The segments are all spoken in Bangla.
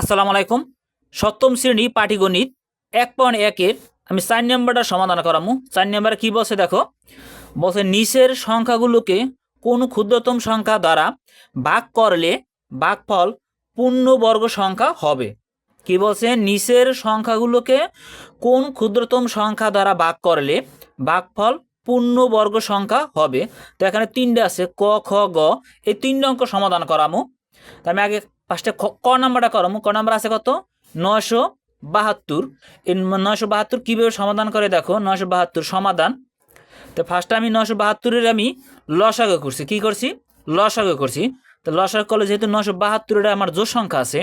আসসালামু আলাইকুম। সপ্তম শ্রেণি পাটিগণিত এক পয়েন্ট একের আমি চার নম্বরটা সমাধান করামু। চার নম্বরে কি বলছে দেখো? বলছে নিচের সংখ্যাগুলোকে কোন ক্ষুদ্রতম সংখ্যা দ্বারা ভাগ করলে ভাগফল পূর্ণবর্গ সংখ্যা হবে। কি বলছে? নিচের সংখ্যাগুলোকে কোন ক্ষুদ্রতম সংখ্যা দ্বারা ভাগ করলে ভাগফল পূর্ণবর্গ সংখ্যা হবে? তো এখানে তিনটে আছে, ক, খ, গ, এই তিনটে অঙ্ক সমাধান করামু। আমি আগে ফার্স্টে ক নাম্বারটা করামু ক নাম্বার আছে কত? নশো বাহাত্তর। নশো বাহাত্তর কীভাবে সমাধান করে দেখো? নশো বাহাত্তর সমাধান। তো ফার্স্টে আমি নশো বাহাত্তরের আমি লসাগু করছি। কি করছি? লসাগু করছি। তো লসাগু করলে যেহেতু নশো বাহাত্তরের আমার জোর সংখ্যা আছে,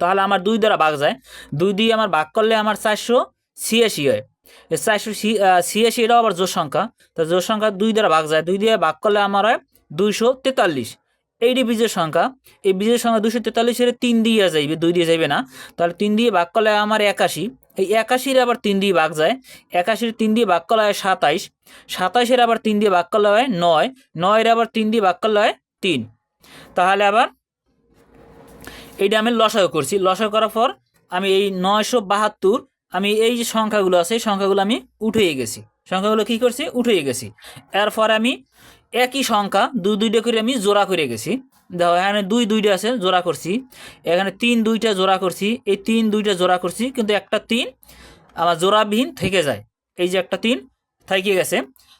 তাহলে আমার দুই দ্বারা ভাগ যায়। দুই দিয়ে আমার ভাগ করলে আমার চারশো ছিয়াশি হয়। চারশো ছিয়াশি এটাও আবার জোর সংখ্যা। তো জোর সংখ্যা দুই দ্বারা ভাগ যায়। দুই দিয়ে ভাগ করলে আমার হয় দুইশো তেতাল্লিশ। এইটি বীজের সংখ্যা, এই বীজের সংখ্যা দুশো তেতাল্লিশের তিন দিয়ে যাইবে, দুই দিয়ে যাইবে না। তাহলে তিন দিয়ে ভাগ করলে আমার একাশি। এই একাশির আবার তিন দিয়ে ভাগ যায়। একাশির তিন দিয়ে ভাগ করলে হয় সাতাইশ। সাতাইশের আবার তিন দিয়ে ভাগ করলে হয় নয়। নয়ের আবার তিন দিয়ে ভাগ করলে হয় তিন। তাহলে আবার এইটা আমি লসাগু করছি। লসাগু করার পর আমি এই নয়শো বাহাত্তর, আমি এই যে সংখ্যাগুলো আছে সংখ্যাগুলো আমি উঠিয়ে গেছি। সংখ্যাগুলো কী করছি? উঠিয়ে গেছি। এরপর আমি একই সংখ্যা, দুই দুইটা করে আমি জোড়া করে গেছি। দেখো, এখানে দুই দুইটা আছে, জোড়া করছি। এখানে তিন দুইটা জোড়া করছি। এই তিন দুইটা জোড়া করছি, কিন্তু একটা তিন আমার জোড়াবিহীন থেকে যায়। এই যে একটা তিন থেকে গেছে।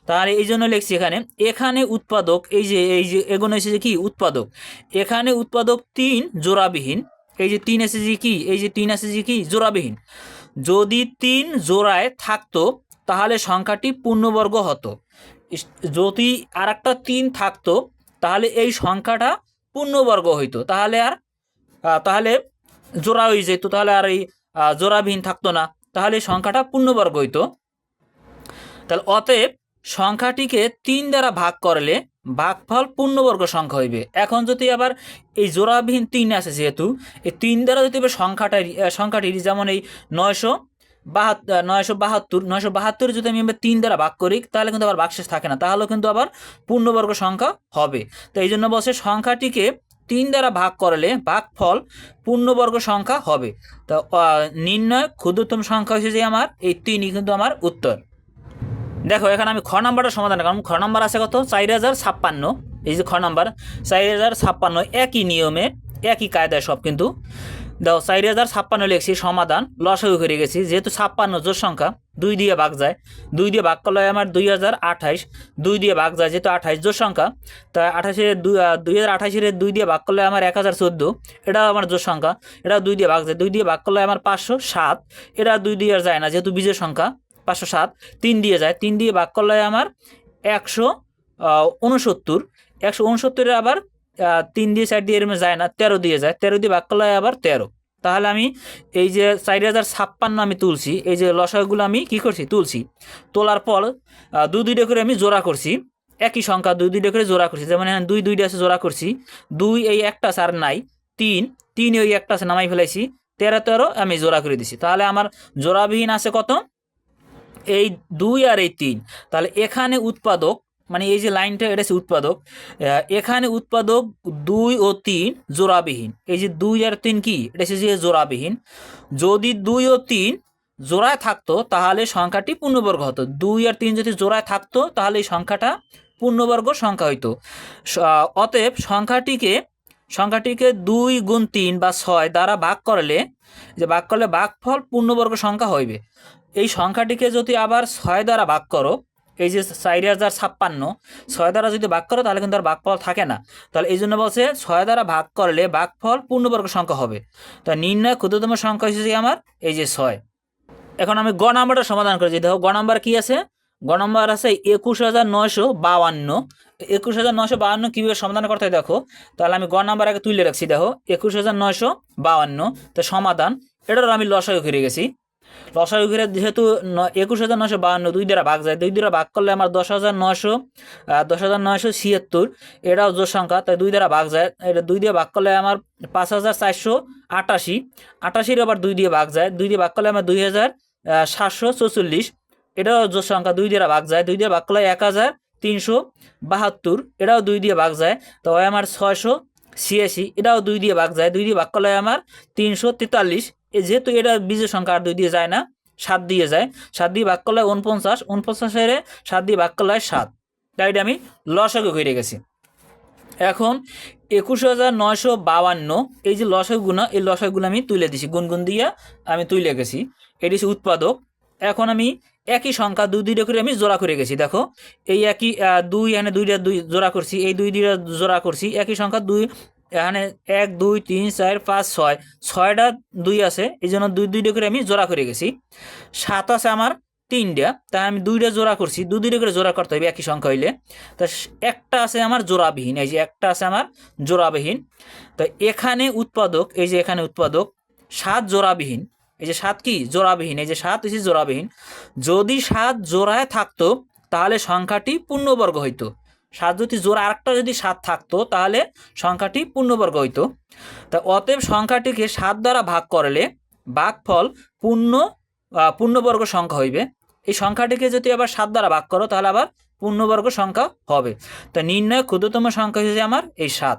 তাহলে এই জন্য লিখছি এখানে এখানে উৎপাদক, এই যে এই যে, এগুলো এসেছে কি? উৎপাদক। এখানে উৎপাদক তিন জোড়াবিহীন। এই যে তিন এসেছে কি? এই যে তিন এসেছে কি? জোড়াবিহীন। যদি তিন জোড়ায় থাকতো, তাহলে সংখ্যাটি পূর্ণবর্গ হতো। যদি আর একটা তিন থাকতো, তাহলে এই সংখ্যাটা পূর্ণবর্গ হইতো। তাহলে আর তাহলে জোড়া হয়ে যেত, তাহলে আর এই জোড়াবিহীন থাকতো না। তাহলে এই সংখ্যাটা পূর্ণবর্গ হইতো। তাহলে অতএব সংখ্যাটিকে তিন দ্বারা ভাগ করলে ভাগফল পূর্ণবর্গ সংখ্যা হইবে। এখন যদি আবার এই জোড়াবিহীন তিন আছে যেহেতু, এই তিন দ্বারা যদি সংখ্যাটা সংখ্যাটি যেমন এই নয়শো বাহাত্তর নয়শো বাহাত্তর বাহাত্তর যদি আমি এবার তিন দ্বারা ভাগ করি, তাহলে কিন্তু আবার বাক্সেস থাকে না, তাহলেও কিন্তু আবার পূর্ণবর্গ সংখ্যা হবে। তো এই জন্য বলছে সংখ্যাটিকে তিন দ্বারা ভাগ করলে ভাগফল পূর্ণবর্গ সংখ্যা হবে। তো নির্ণয়, ক্ষুদ্রতম সংখ্যা হচ্ছে যে আমার, এই তিনই কিন্তু আমার উত্তর। দেখো, এখানে আমি খ নাম্বারটা সমাধান কারণ খ নাম্বার আছে কত? চার হাজার ছাপ্পান্ন। এই যে খ নাম্বার, চার হাজার ছাপ্পান্ন, একই নিয়মে, একই কায়দায় সব কিন্তু দেখো চার হাজার ছাপ্পান্ন লিখছি, সমাধান। লসাগু করে গেছি, যেহেতু ছাপ্পান্ন জোর সংখ্যা, দুই দিয়ে ভাগ যায়। দুই দিয়ে ভাগ করলে আমার দুই হাজার আঠাইশ, দুই দিয়ে ভাগ যায় যেহেতু আঠাইশ জোর সংখ্যা, তা আঠাশের দুই দুই হাজার আঠাশের দুই দিয়ে ভাগ করলে আমার এক হাজার চোদ্দ, এটাও আমার জোর সংখ্যা এটা দুই দিয়ে ভাগ যায়। দুই দিয়ে ভাগ করলে আমার পাঁচশো সাত, এটা দুই দিয়ে যায় না, যেহেতু বীজের সংখ্যা, পাঁচশো সাত, তিন দিয়ে যায়। তিন দিয়ে ভাগ করলে আমার একশো উনসত্তর, একশো উনসত্তরের আবার তিন দিয়ে চার দিয়ে এরমে যায় না, তেরো দিয়ে যায়। তেরো দিয়ে ভাগ করলে আবার তেরো। তাহলে আমি এই যে চার হাজার ছাপ্পান্ন আমি তুলছি, এই যে লসাগুলো আমি কি করছি? তুলছি। তোলার পর দু দুই দুইটা করে আমি জোড়া করছি। একই সংখ্যা দুই দুইটা করে জোড়া করছি। যেমন দুই দুইটা আছে, জোড়া করছি। দুই এই একটা আর নাই। তিন তিন ওই একটা আছে, নামাই ফেলাইছি। তেরো তেরো আমি জোড়া করে দিছি। তাহলে আমার জোড়াবিহীন আছে কত? এই দুই আর এই তিন। তাহলে এখানে উৎপাদক মানে এই যে লাইনটা, এটা হচ্ছে উৎপাদক। এখানে উৎপাদক দুই ও তিন জোড়াবিহীন। এই যে দুই আর তিন কি? এটা হচ্ছে যে জোড়াবিহীন। যদি দুই ও তিন জোড়ায় থাকতো, তাহলে সংখ্যাটি পূর্ণবর্গ হতো। দুই আর তিন যদি জোড়ায় থাকতো, তাহলে এই সংখ্যাটা পূর্ণবর্গ সংখ্যা হইতো। অতএব সংখ্যাটিকে সংখ্যাটিকে দুই গুণ তিন বা ছয় দ্বারা ভাগ করলে যে ভাগ করলে ভাগফল পূর্ণবর্গ সংখ্যা হইবে। এই সংখ্যাটিকে যদি আবার ছয় দ্বারা ভাগ করো এই যে চারি হাজার ছাপ্পান্ন, ছয় দ্বারা যদি ভাগ করো তাহলে কিন্তু আর ভাগফল থাকে না। তাহলে এই জন্য বলছে, ছয় দ্বারা ভাগ করলে ভাগফল পূর্ণবর্গ সংখ্যা হবে। তা নির্ণয় ক্ষুদ্রতম সংখ্যা হিসেবে আমার এই যে ছয়। এখন আমি গ নাম্বারটা সমাধান করেছি দেখো গ নাম্বার কি আছে? গ নাম্বার আছে একুশ হাজার নয়শো বাউান্ন একুশ হাজার নয়শো বাউান্ন কীভাবে সমাধান করতে হয়, দেখো? তাহলে আমি গ নাম্বার আগে তুলে রাখছি, দেখো। একুশ হাজার নয়শো বাউান্ন তো সমাধান। এটারও আমি লসাগু করে গেছি। লসাগু করে যেহেতু একুশ হাজার নশো বাহান্ন, দুই দ্বারা ভাগ যায়, দুই দ্বারা ভাগ করলে আমার দশ হাজার নশো দশ হাজার নয়শো ছিয়াত্তর, এটাও জোর সংখ্যা, তাই দুই দ্বারা ভাগ যায়, এটা দুই দিয়ে ভাগ করলে আমার পাঁচ হাজার চারশো আটাশি আটাশির আবার দুই দিয়ে ভাগ যায়, দুই দিয়ে ভাগ করলে আমার দুই হাজার সাতশো চৌচল্লিশ এটাও জোর সংখ্যা, দুই দ্বারা ভাগ যায়, দুই দিয়ে ভাগ করলে এক হাজার তিনশো বাহাত্তর, এটাও দুই দিয়ে ভাগ যায়, তো আমার ছয়শো ছিয়াশি, এটাও দুই দিয়ে ভাগ যায়, দুই দিয়ে ভাগ করলে আমার তিনশো তেতাল্লিশ যেহেতু এটা বীজের সংখ্যা আর দুই দিয়ে যায় না, সাত দিয়ে যায়, সাত দিয়ে ভাগ করলে উনপঞ্চাশ উনপঞ্চাশের সাত দিয়ে ভাগ করলে সাত। তাই এটা আমি লসাগু করে গেছি। এখন একুশ হাজার নয়শো বাউান্ন এই যে লসাগুগুলো এই লসাগুলো আমি তুলে দিছি গুনগুন দিয়ে আমি তুলে গেছি। এটি হচ্ছে উৎপাদক। এখন আমি একই সংখ্যা দুই দুইটা করে আমি জোড়া করে গেছি, দেখো। এই একই দুই এখানে দুইটা দুই জোড়া করছি, এই দুই দুইটা জোড়া করছি, একই সংখ্যা দুই এখানে এক, দুই, তিন, চার, পাঁচ, ছয়। ছয়টা দুই আছে, এই জন্য দুই, দুইটা করে আমি জোড়া করে গেছি। সাত আছে আমার তিনটা, তাই আমি দুইটা জোড়া করছি। দুই, দুইটা করে জোড়া করতে হবে একই সংখ্যা হইলে। তা একটা আছে আমার জোড়াবিহীন, এই যে একটা আছে আমার জোড়াবিহীন। তো এখানে উৎপাদক, এই যে এখানে উৎপাদক, সাত জোড়াবিহীন। এই যে সাত কি? জোড়াবিহীন। এই যে সাত হচ্ছে জোড়াবিহীন। যদি সাত জোড়ায় থাকতো, তাহলে সংখ্যাটি পূর্ণবর্গ হইতো। সাত যদি আর আরেকটা যদি সাত থাকতো, তাহলে সংখ্যাটি পূর্ণবর্গ হইতো। তা অতএব সংখ্যাটিকে সাত দ্বারা ভাগ করলে ভাগফল পূর্ণ পূর্ণবর্গ সংখ্যা হইবে। এই সংখ্যাটিকে যদি আবার সাত দ্বারা ভাগ করো, তাহলে আবার পূর্ণবর্গ সংখ্যা হবে। তা নির্ণয় ক্ষুদ্রতম সংখ্যা হচ্ছে আমার এই সাত।